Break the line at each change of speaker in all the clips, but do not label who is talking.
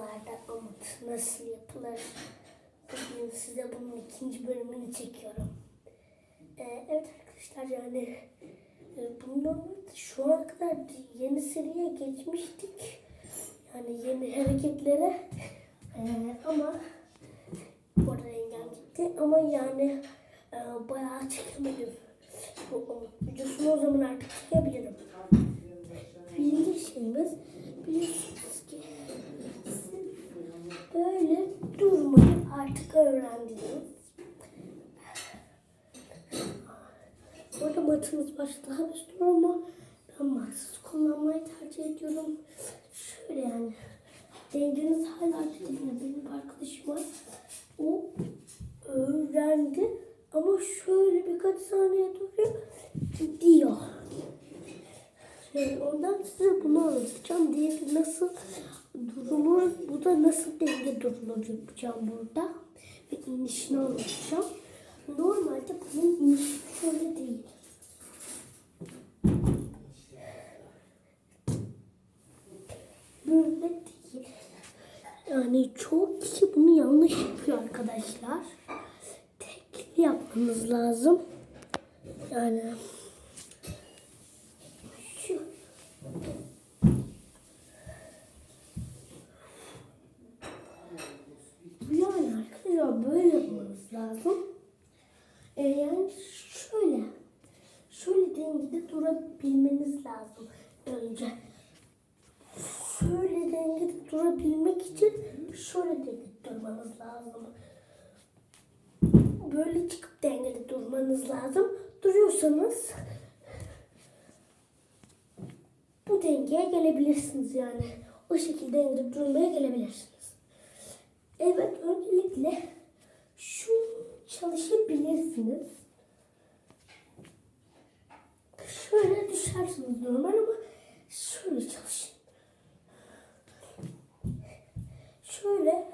videolarda amut nasıl yapılır? Bugün size bunun ikinci bölümünü çekiyorum. Ee, evet arkadaşlar yani e, bundan şu ana kadar yeni seriye geçmiştik. Yani yeni hareketlere. Ee, ama orada engel gitti. Ama yani e, bayağı çekemedim. Bu amut videosunu o zaman artık çekebilirim. Birinci şeyimiz biliyorsunuz ki artık öğrendiniz. Burada matımız var ama ben matsız kullanmayı tercih ediyorum. Şöyle yani dengeniz hala dediğimde benim arkadaşım var. O öğrendi ama şöyle birkaç saniye duruyor gidiyor. Yani ondan size bunu anlatacağım. Diğeri nasıl durulur, bu da nasıl denge durulur yapacağım burada. Ve inişini anlatacağım. Normalde bunun inişi şöyle değil. Böyle değil. Yani çok kişi bunu yanlış yapıyor arkadaşlar. Tekli yapmanız lazım. Yani şu Yani arkadaşlar böyle lazım. Ee, yani şöyle. Şöyle dengede durabilmeniz lazım önce. Şöyle dengede durabilmek için şöyle dengede durmanız lazım. Böyle çıkıp dengede durmanız lazım. Duruyorsanız bu dengeye gelebilirsiniz yani. O şekilde dengede durmaya gelebilirsiniz. Evet öncelikle şu çalışabilirsiniz. Şöyle düşersiniz normal ama şöyle çalışın. Şöyle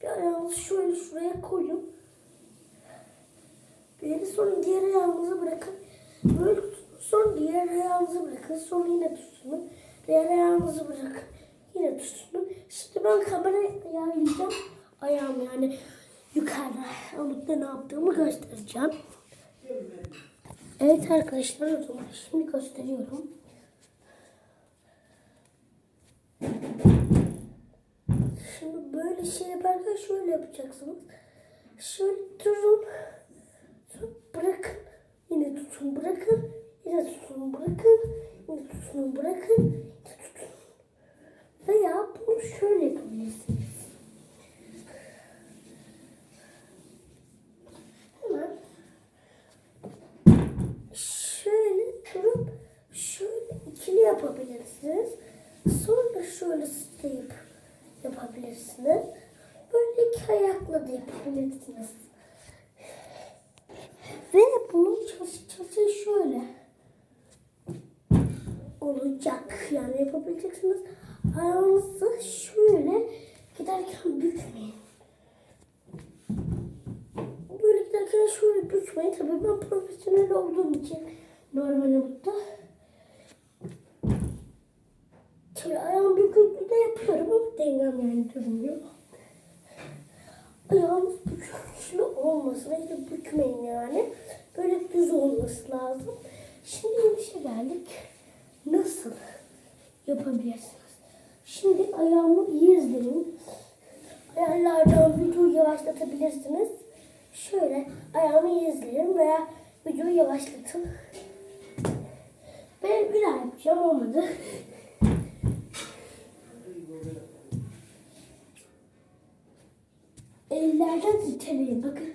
bir ayağınızı şöyle şuraya koyun. Bir sonra diğer ayağınızı bırakın. Böyle tutun. Sonra diğer ayağınızı bırakın. Sonra yine tutun. Diğer ayağınızı bırakın. Yine tutun. Şimdi ben kamerayı ayarlayacağım. Ayağım yani yukarıda. Amut'ta ne yaptığımı göstereceğim. Evet arkadaşlar o zaman şimdi gösteriyorum. Şimdi böyle şey yaparken şöyle yapacaksınız. Şöyle durun. Bırakın. Yine tutun bırakın. Yine tutun bırakın. Yine tutun bırakın. Yine tutun. Veya bunu şöyle yapabilirsiniz. Hemen şöyle durup şöyle ikili yapabilirsiniz. Sonra şöyle sıçrayıp yapabilirsiniz. Böyle iki ayakla da yapabilirsiniz. Ve bunun çalışması şöyle olacak. Yani yapabileceksiniz. Ayağınızı şöyle giderken bükmeyin. Böyle giderken şöyle bükmeyin. Tabii ben profesyonel olduğum için normal burada. Şöyle ayağım büküklü de yapıyorum ama dengem yani durmuyor. Ayağınız bükülmüşlü olmasın. Hiç bükmeyin yani. Böyle düz olması lazım. Şimdi inişe geldik. Nasıl yapabilirsiniz? Şimdi ayağımı iyi izleyin. Ayarlardan videoyu yavaşlatabilirsiniz. Şöyle ayağımı iyi izleyin veya videoyu yavaşlatın. Ben bir daha yapacağım olmadı. Ellerden iteleyin bakın.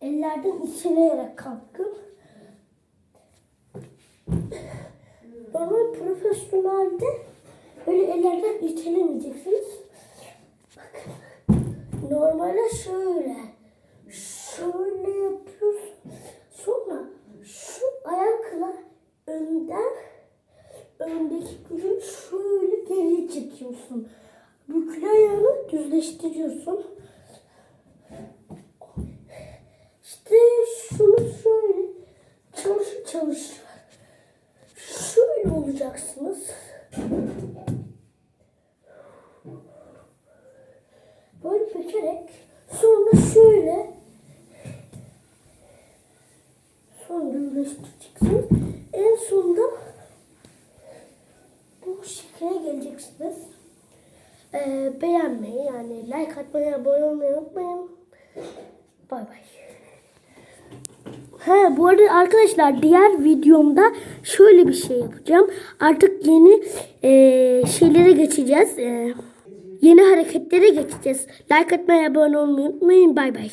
Ellerden iteleyerek kalkın. Normal profesyonelde böyle ellerden itelemeyeceksiniz. Bakın. Normalde şöyle. Şöyle yapıyorsun. Sonra şu ayakla önden öndeki gücü şöyle geriye çekiyorsun. Büklü ayağını düzleştiriyorsun. İşte şunu şöyle çalışır çalışır. Şöyle olacaksınız. Böyle bükerek sonra şöyle sonra düzleştireceksiniz. En sonunda bu şekilde geleceksiniz. Ee, beğenmeyi yani like atmayı, abone olmayı unutmayın. Bay bay. He bu arada arkadaşlar diğer videomda şöyle bir şey yapacağım. Artık yeni eee, şeylere geçeceğiz. Eee, yeni hareketlere geçeceğiz. Like atmayı, abone olmayı unutmayın. Bay bay.